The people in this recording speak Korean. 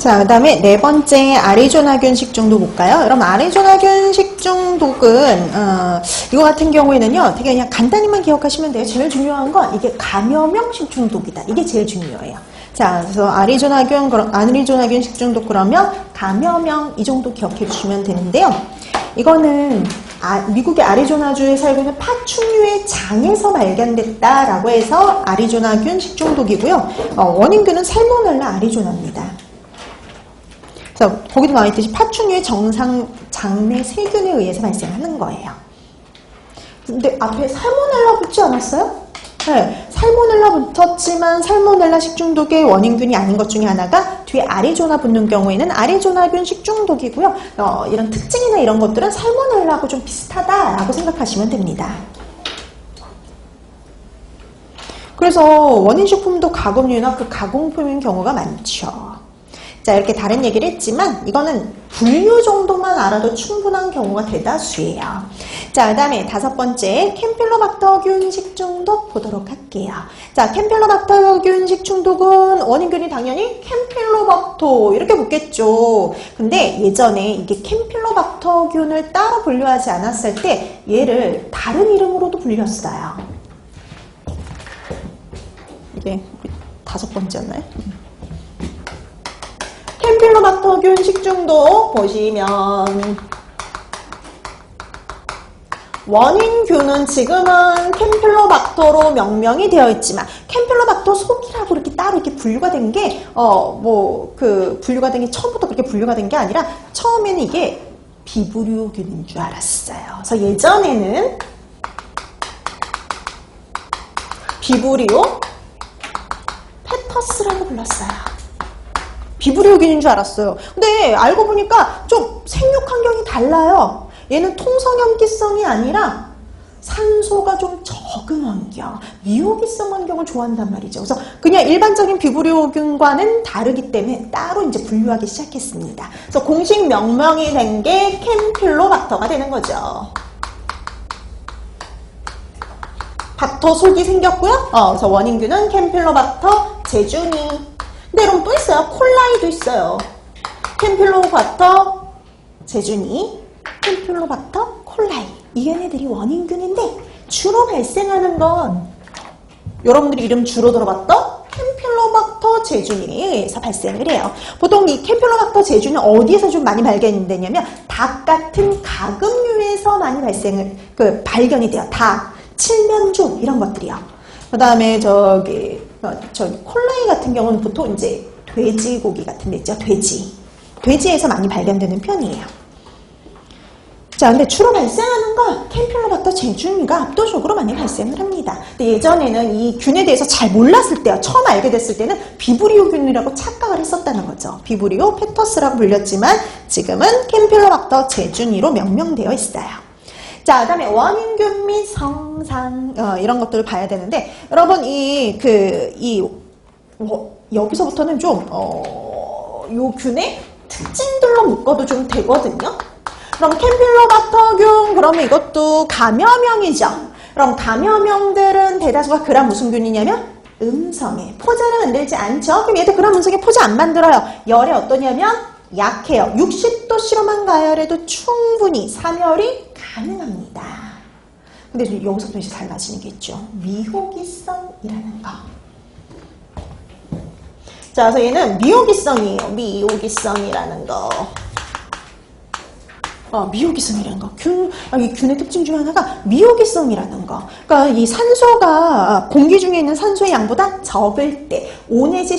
자, 그 다음에 네 번째 아리조나균 식중독 볼까요? 여러분, 아리조나균 식중독은, 어, 이거 같은 경우에는요, 되게 그냥 간단히만 기억하시면 돼요. 제일 중요한 건 이게 감염형 식중독이다. 이게 제일 중요해요. 자, 그래서 아리조나균, 아리조나균 식중독 그러면 감염형 이 정도 기억해 주시면 되는데요. 이거는 아, 미국의 아리조나주에 살고 있는 파충류의 장에서 발견됐다라고 해서 아리조나균 식중독이고요. 어, 원인균은 살모넬라 아리조나입니다. 그래서 거기도 나와 있듯이 파충류의 정상 장내 세균에 의해서 발생하는 거예요. 근데 앞에 살모넬라 붙지 않았어요? 네, 살모넬라 붙었지만 살모넬라 식중독의 원인균이 아닌 것 중에 하나가 뒤에 아리조나 붙는 경우에는 아리조나균 식중독이고요. 어, 이런 특징이나 이런 것들은 살모넬라하고 좀 비슷하다라고 생각하시면 됩니다. 그래서 원인식품도 가공류나 그 가공품인 경우가 많죠. 자, 이렇게 다른 얘기를 했지만 이거는 분류 정도만 알아도 충분한 경우가 대다수예요. 자, 그 다음에 다섯 번째 캠필로박터균 식중독 보도록 할게요. 자, 캠필로박터균 식중독은 원인균이 당연히 캠필로박터 이렇게 묻겠죠. 근데 예전에 이게 캠필로박터균을 따로 분류하지 않았을 때 얘를 다른 이름으로도 불렸어요. 이게 다섯 번째였나요? 캠필로박터균 식중독 보시면 원인균은 지금은 캠필로박터로 명명이 되어 있지만 캠필로박터 속이라고 이렇게 따로 이렇게 분류가 된 게 어 뭐 그 분류가 된 게 처음부터 그렇게 분류가 된 게 아니라 처음에는 이게 비브리오균인 줄 알았어요. 그래서 예전에는 비브리오 페터스라고 불렀어요. 비브리오균인 줄 알았어요. 근데 알고 보니까 좀 생육 환경이 달라요. 얘는 통성염기성이 아니라 산소가 좀 적은 환경, 미호기성 환경을 좋아한단 말이죠. 그래서 그냥 일반적인 비브리오균과는 다르기 때문에 따로 이제 분류하기 시작했습니다. 그래서 공식 명명이 된 게 캠필로박터가 되는 거죠. 박터 속이 생겼고요. 어, 그래서 원인균은 캠필로박터 제주니. 근데 여러분 또 있어요. 콜라이도 있어요. 캠필로박터 제주니, 캠필로박터 콜라이. 이 얘네들이 원인균인데 주로 발생하는 건 여러분들이 이름 주로 들어봤던 캠필로박터 의해서 발생을 해요. 보통 이 캠필로박터 제주는 어디에서 좀 많이 발견되냐면 닭 같은 가금류에서 많이 발생을 그 발견이 돼요. 닭, 칠면조 이런 것들이요. 그 다음에 저기 어, 저 콜라이 같은 경우는 보통 이제 돼지고기 같은 데 있죠. 돼지. 돼지에서 많이 발견되는 편이에요. 자, 근데 주로 발생하는 건 캠필로박터 제주니가 압도적으로 많이 발생을 합니다. 근데 예전에는 이 균에 대해서 잘 몰랐을 때요. 처음 알게 됐을 때는 비브리오균이라고 착각을 했었다는 거죠. 비브리오 페터스라고 불렸지만 지금은 캠필로박터 제주니로 명명되어 있어요. 자, 그 다음에 원인균 및 성상 어, 이런 것들을 봐야 되는데 여러분 이 그 이 어, 여기서부터는 좀 어, 요 균의 특징들로 묶어도 좀 되거든요. 그럼 캠필로박터균 그러면 이것도 감염형이죠. 그럼 감염형들은 대다수가 그람 무슨 균이냐면 음성에 포자를 만들지 않죠. 그럼 얘도 그람 음성에 포자 안 만들어요. 열이 어떠냐면 약해요. 60도 실험한 가열에도 충분히 사멸이 가능합니다. 근데 이제 여기서부터 이제 달라지는 게 있죠. 미호기성이라는 거. 자, 그래서 얘는 미호기성이에요. 미호기성이라는 거. 어, 미호기성이라는 거. 균, 아, 이 균의 특징 중에 하나가 미호기성이라는 거. 그러니까 이 산소가 공기 중에 있는 산소의 양보다 적을 때, 5 내지